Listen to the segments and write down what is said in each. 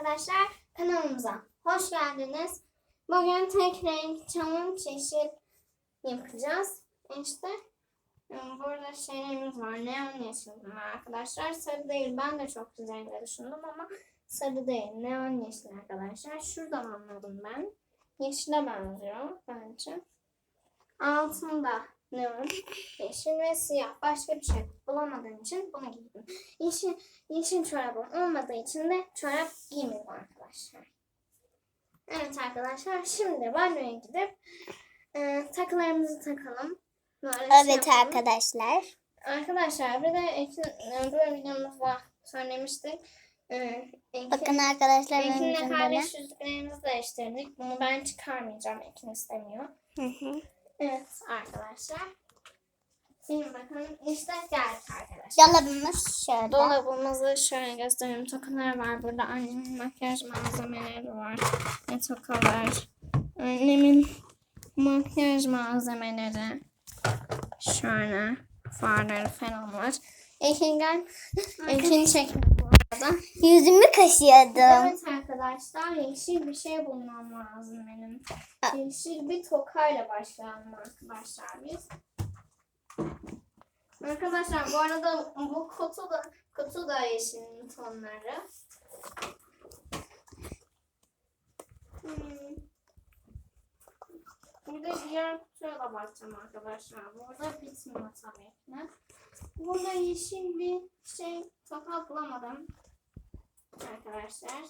arkadaşlar kanalımıza hoş geldiniz. Bugün tek renk çamur çeşit yapacağız. İşte e, burada şeylerimiz var. Neon yeşil arkadaşlar. Sarı değil. Ben de çok güzel düşündüm ama sarı değil. Neon yeşil arkadaşlar. Şuradan anladım ben. Yeşile benziyor bence. Altında neon yeşil ve siyah. Başka bir şey bulamadığım için bunu giydim. Yeşil, yeşil çorabım olmadığı için de çorap giymedim arkadaşlar. Evet arkadaşlar şimdi banyoya gidip e, takılarımızı takalım. Böyle şey Evet yapalım. arkadaşlar. Arkadaşlar bir de Ekin, öbür videomuzda söylemiştik. E, Ekin, Bakın arkadaşlar Ekin'le böyle. kardeş yüzüklerimizi değiştirdik. Bunu ben çıkarmayacağım. Ekin istemiyor. Hı hı. Evet arkadaşlar. Şimdi bakın işte geldik arkadaşlar. Dolabımız şöyle. Dolabımızı şöyle göstereyim. Tokalar var burada. Annemin makyaj malzemeleri var. Ne tokalar. Annemin makyaj malzemeleri. Şöyle farları falan var. Ekin gel. Ekin çekmiş bu arada. Yüzümü kaşıyordum. Evet arkadaşlar yeşil bir şey bulmam lazım benim. Yeşil bir tokayla başlayalım arkadaşlar biz. Arkadaşlar bu arada bu kutu da kutu da yeşilin tonları. Hmm. Burada diğer kutuya da bakacağım arkadaşlar. Burada bitmiyor tabii ki. Burada yeşil bir şey toka bulamadım. Arkadaşlar.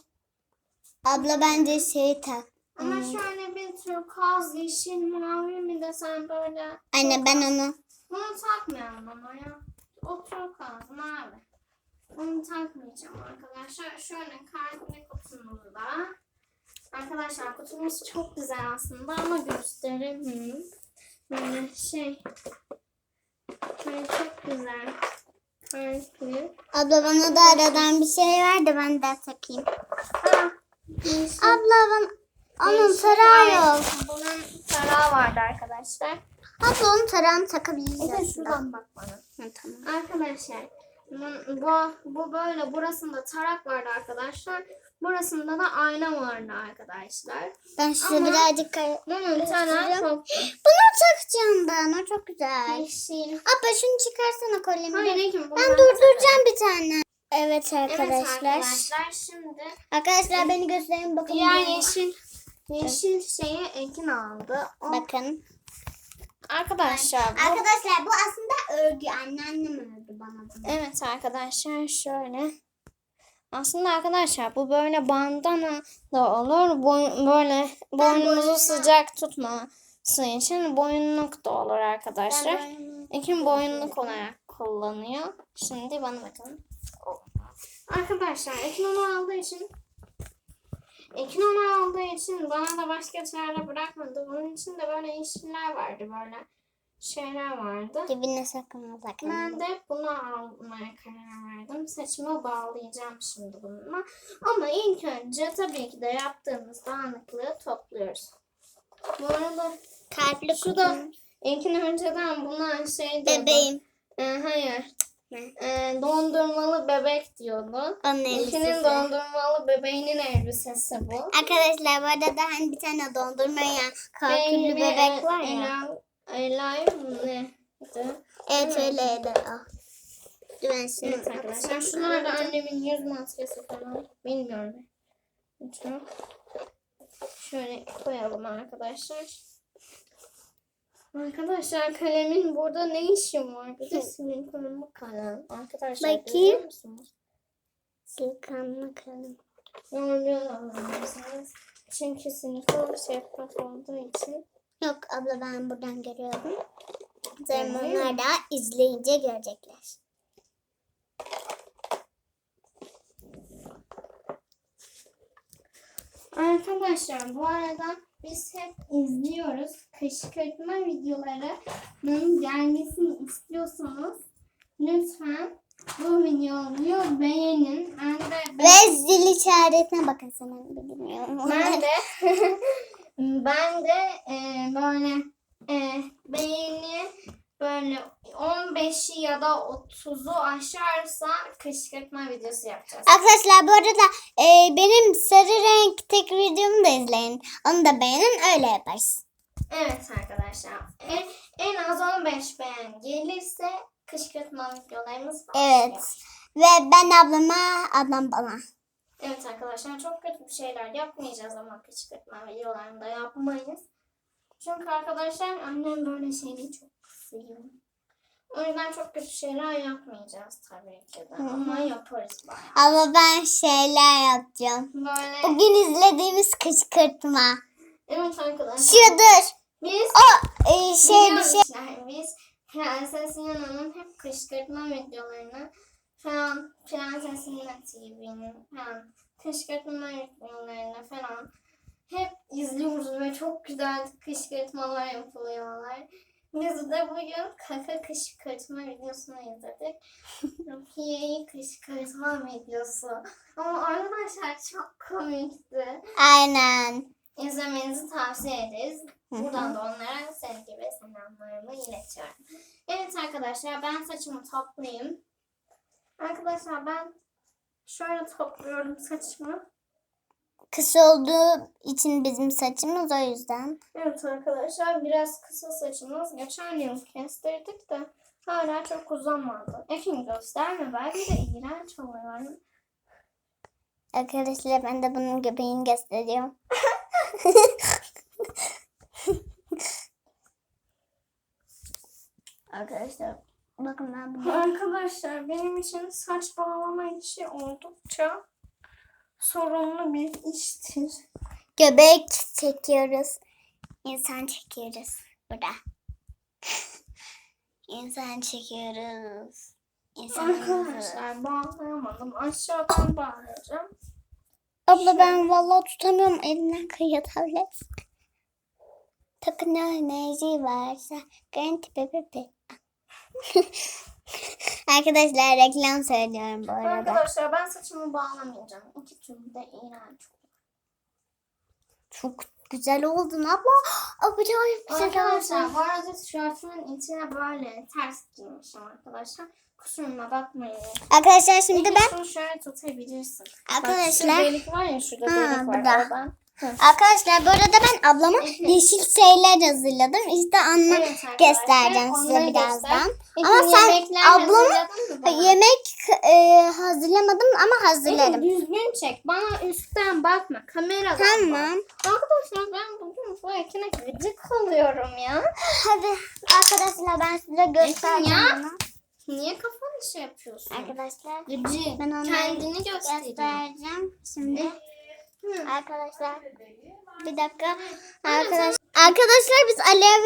Abla bence şey tak. Ama Hmm. şöyle bir turkuaz, yeşil, mavi mi desem böyle. Anne ben onu. Bunu takmayalım ama ya. O turkuaz, mavi. Onu takmayacağım arkadaşlar. Şöyle kalpli kutumuz da. Arkadaşlar kutumuz çok güzel aslında ama gösteremiyorum. Böyle şey. Böyle çok güzel. Kalpli. Abla bana da aradan bir şey ver de ben de takayım. Ha, yeşil. Abla bana onun tarağı yok. Bunun tarağı vardı arkadaşlar. Abla onun tarağını takabiliriz aslında. şuradan bak bana. Hı, tamam. Arkadaşlar bu, bu, böyle burasında tarak vardı arkadaşlar. Burasında da ayna vardı arkadaşlar. Ben size Ama- birazcık Bunun tarağı çok Bunu takacağım ben. O çok güzel. yeşil. Abla şunu çıkarsana kolyemi. Hayır bunu Ben durduracağım bir tane. Evet Evet arkadaşlar. arkadaşlar şimdi Arkadaşlar beni gösterin bakın. diğer yeşil yeşil şeyi Ekin aldı. O- Bakın. arkadaşlar bu, Arkadaşlar bu aslında örgü. Anneannem ördü bana bunu. evet arkadaşlar şöyle aslında arkadaşlar bu böyle bandana da olur. Boy, böyle boynumuzu sıcak tutması için boyunluk da olur arkadaşlar. Ben Ekim boyunluk olarak kullanıyor. Şimdi bana bakın. Arkadaşlar Ekin onu aldığı için Ekin onu aldığı için bana da başka çare bırakmadı. Bunun için de böyle yeşiller vardı böyle şeyler vardı. Dibine sakın sakın. Ben de bunu almaya karar verdim. Saçıma bağlayacağım şimdi bununla. Ama ilk önce tabii ki de yaptığımız dağınıklığı topluyoruz. Bu arada Kalpli Şu da-. Ekin önceden buna şey diyordu. Bebeğim. Ee, hayır. Ee, dondurmalı bebek diyordu. Onun elbisesi. dondurmalı bebeğinin elbisesi bu. Arkadaşlar bu arada hani bir tane dondurmayan kalkülü Baby bebek var ya. Ela- Elay mı ne? Evet öyle. Dur ben şunu Evet arkadaşlar. Şunlar da annemin yüz maskesi falan. Bilmiyorum. Lütfen. Şöyle koyalım arkadaşlar. Arkadaşlar kalemin burada ne işi var? Bir de senin kalemi kalem. Arkadaşlar Bakayım. görüyor musunuz? Silkanlı kalem. Görmüyorlar mısınız? Çünkü sınıfı şeffaf olduğu için. Yok abla ben buradan görüyorum. Görüyor Zaten onlar da izleyince görecekler. Arkadaşlar bu arada biz hep izliyoruz. Kışkırtma videolarının gelmesini istiyorsanız lütfen bu videoyu beğenin. Ben de, Ve zil işaretine bakın sen bilmiyorum. ben de, ben de e, böyle e, beğeni böyle 15'i ya da 30'u aşarsa kışkırtma videosu yapacağız. Arkadaşlar bu arada e, benim sarı renk tek videomu da izleyin. Onu da beğenin öyle yaparız. Evet arkadaşlar. En, en az 15 beğen gelirse kışkırtma videolarımız başlıyor. Evet. Ve ben ablama, ablam bana. Evet arkadaşlar çok kötü bir şeyler yapmayacağız ama kışkırtma videolarında yapmayız. Çünkü arkadaşlar annem böyle şeyleri çok seviyor. O yüzden çok kötü şeyler yapmayacağız tabii ki de. Ama yaparız bayağı. Ama ben şeyler yapacağım. Böyle Bugün izlediğimiz kışkırtma. evet arkadaşlar. Şudur. Biz O e, şey bir şey. Biz Prenses Yana'nın hep kışkırtma videolarını falan Prenses Yana TV'nin falan kışkırtma videolarını falan izliyoruz ve çok güzel kışkırtmalar yapılıyorlar. Biz de bugün kaka kışkırtma videosunu izledik. Rukiye'yi kışkırtma videosu. Ama arkadaşlar çok komikti. Aynen. İzlemenizi tavsiye ederiz. Buradan da onlara sevgi ve selamlarımı iletiyorum. Evet arkadaşlar ben saçımı toplayayım. Arkadaşlar ben şöyle topluyorum saçımı. Kısa olduğu için bizim saçımız o yüzden. Evet arkadaşlar biraz kısa saçımız. Geçen yıl kestirdik de hala çok uzamadı. Ekin gösterme belki de iğrenç oluyor. Arkadaşlar ben de bunun göbeğini gösteriyorum. Arkadaşlar bakın ben bunu Arkadaşlar benim için saç bağlama işi oldukça sorunlu bir iştir. göbek çekiyoruz. İnsan çekiyoruz burada. İnsan çekiyoruz. İnsan Arkadaşlar bağlayamadım. Aşağıdan bağlayacağım. Abla ben vallahi tutamıyorum. Elimden kayıyor tablet. Takın ne enerji varsa. Garanti bebe. Arkadaşlar reklam söylüyorum bu arada. Arkadaşlar ben saçımı bağlamayacağım. İki türlü de iğrenç. Çok güzel oldun abla. Acayip güzel Arkadaşlar oldun. bu arada tişörtümün içine böyle ters giymişim arkadaşlar. Kusuruma bakmayın. Arkadaşlar şimdi ben şunu şöyle tutabilirsin. Bak Arkadaşlar- şu delik var ya şurada Ha, delik var. burada. oradan. Arkadaşlar bu arada ben ablama Evet. yeşil şeyler hazırladım. İşte anla Evet göstereceğim size birazdan. Peki Ama sen ablama yemek e, hazırlamadım ama hazırlarım. Peki, düzgün çek. Bana üstten bakma. Kameradan bak. Tamam. Arkadaşlar ben bugün bu ekine gıcık oluyorum ya. Hadi arkadaşlar ben size göstereceğim ya. bunu. Niye kafanı şey yapıyorsun? Arkadaşlar Gıcık. Ben onu Kendini göstereyim. göstereceğim. Şimdi Hı. arkadaşlar bir dakika. Arkadaş, arkadaşlar biz aloe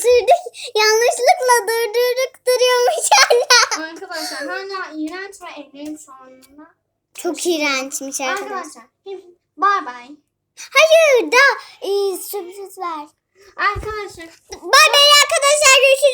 sürdük. Yanlışlıkla durdurduk duruyormuş hala. Arkadaşlar hala iğrenç ve ellerim şu anda. Çok iğrençmiş arkadaşlar. Arkadaşlar bye bye. Hayır da e, sürpriz var. Arkadaşlar Bye bye arkadaşlar görüşürüz.